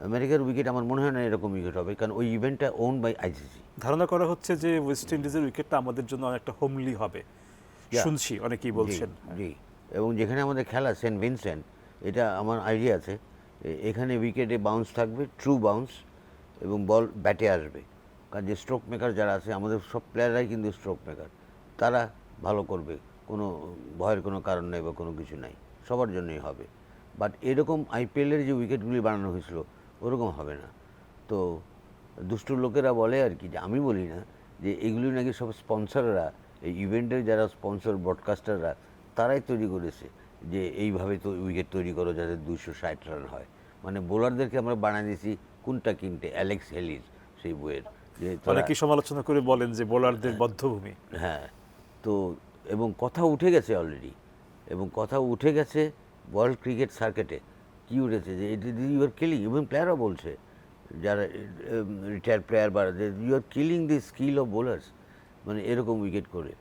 আমেরিকার উইকেট আমার মনে হয় না এরকম উইকেট হবে কারণ ওই ইভেন্টটা ওন বাই আইসিসি ধারণা করা হচ্ছে যে ওয়েস্ট ইন্ডিজের উইকেটটা আমাদের জন্য অনেকটা হোমলি হবে। শুনছি অনেকেই বলছেন। জি এবং যেখানে আমাদের খেলা সেন্ট ভিনসেন্ট এটা আমার আইডিয়া আছে। এখানে উইকেটে বাউন্স থাকবে ট্রু বাউন্স এবং বল ব্যাটে আসবে। কারণ যে স্ট্রোক মেকার যারা আছে আমাদের সব প্লেয়াররাই কিন্তু স্ট্রোক মেকার তারা ভালো করবে কোনো ভয়ের কোনো কারণ নেই বা কোনো কিছু নাই। সবার জন্যই হবে। বাট এরকম আইপিএলের যে উইকেটগুলি বানানো হয়েছিল ওরকম হবে না। তো দুষ্ট লোকেরা বলে আর কি যে আমি বলি না যে এগুলি নাকি সব স্পন্সররা এই ইভেন্টের যারা স্পন্সর ব্রডকাস্টাররা তারাই তৈরি করেছে যে এইভাবে তো উইকেট তৈরি করো যাতে দুশো ষাট রান হয়। মানে বোলারদেরকে আমরা বানিয়ে দিয়েছি কোনটা কিনতে অ্যালেক্স হেলির সেই বইয়ের যে তোরা- অনেকেই সমালোচনা করে বলেন যে বোলারদের বদ্ধভূমি। হ্যাঁ তো এবং কথা উঠে গেছে অলরেডি এবং কথা উঠে গেছে ওয়ার্ল্ড ক্রিকেট সার্কিটে কি উঠেছে? যে ইউ আর কিলিং এবং প্লেয়ারও বলছে, যারা রিটায়ার্ড প্লেয়ার বা you are killing the skill of bowlers মানে এরকম উইকেট করে।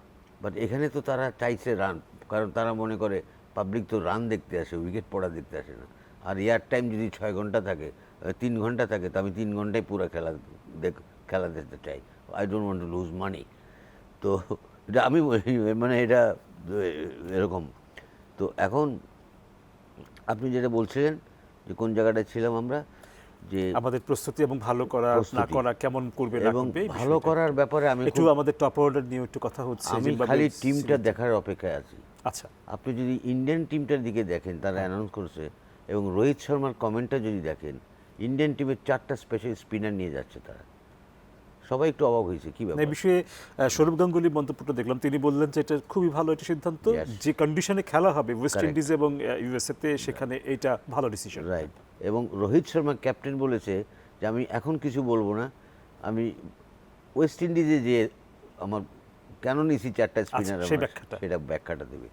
বাট এখানে তো তারা চাইছে রান কারণ তারা মনে করে পাবলিক তো রান দেখতে আসে উইকেট পড়া দেখতে আসে না। আর এয়ার টাইম যদি ছয় ঘণ্টা থাকে তিন ঘণ্টা থাকে, তো আমি তিন ঘন্টায় পুরো খেলা দেখ, খেলা দেখতে চাই। I don't want to lose money তো, এটা আমি মানে এটা এরকম। তো এখন আপনি যেটা বলছিলেন যে কোন জায়গাটায় ছিলাম আমরা যে আমাদের প্রস্তুতি এবং ভালো করা না করা কেমন করবে এবং ভালো করার ব্যাপারে আমি একটু আমাদের টপ অর্ডার নিয়ে একটু কথা হচ্ছে আমি খালি টিমটা দেখার অপেক্ষায় আছি। আচ্ছা। আপনি যদি ইন্ডিয়ান টিমটার দিকে দেখেন তারা অ্যানাউন্স করছে এবং রোহিত শর্মার কমেন্টটা যদি দেখেন ইন্ডিয়ান টিমের চারটা স্পেশাল স্পিনার নিয়ে যাচ্ছে তারা। সবাই একটু অবাক হয়েছে কি এই ব্যাপার? বিষয়ে সৌরভ গাঙ্গুলির মন্তব্যটা দেখলাম। তিনি বললেন যে এটা খুবই ভালো একটা সিদ্ধান্ত। যে কন্ডিশনে খেলা হবে ওয়েস্ট ইন্ডিজ এবং ইউএসএ তে সেখানে এটা ভালো ডিসিশন রাইট এবং রোহিত শর্মা ক্যাপ্টেন বলেছে যে আমি এখন কিছু বলব না। আমি ওয়েস্ট ইন্ডিজে যে আমার কেন নিছি চারটা স্পিনার ব্যাখ্যাটা। সেটা ব্যাখ্যাটা দেবে।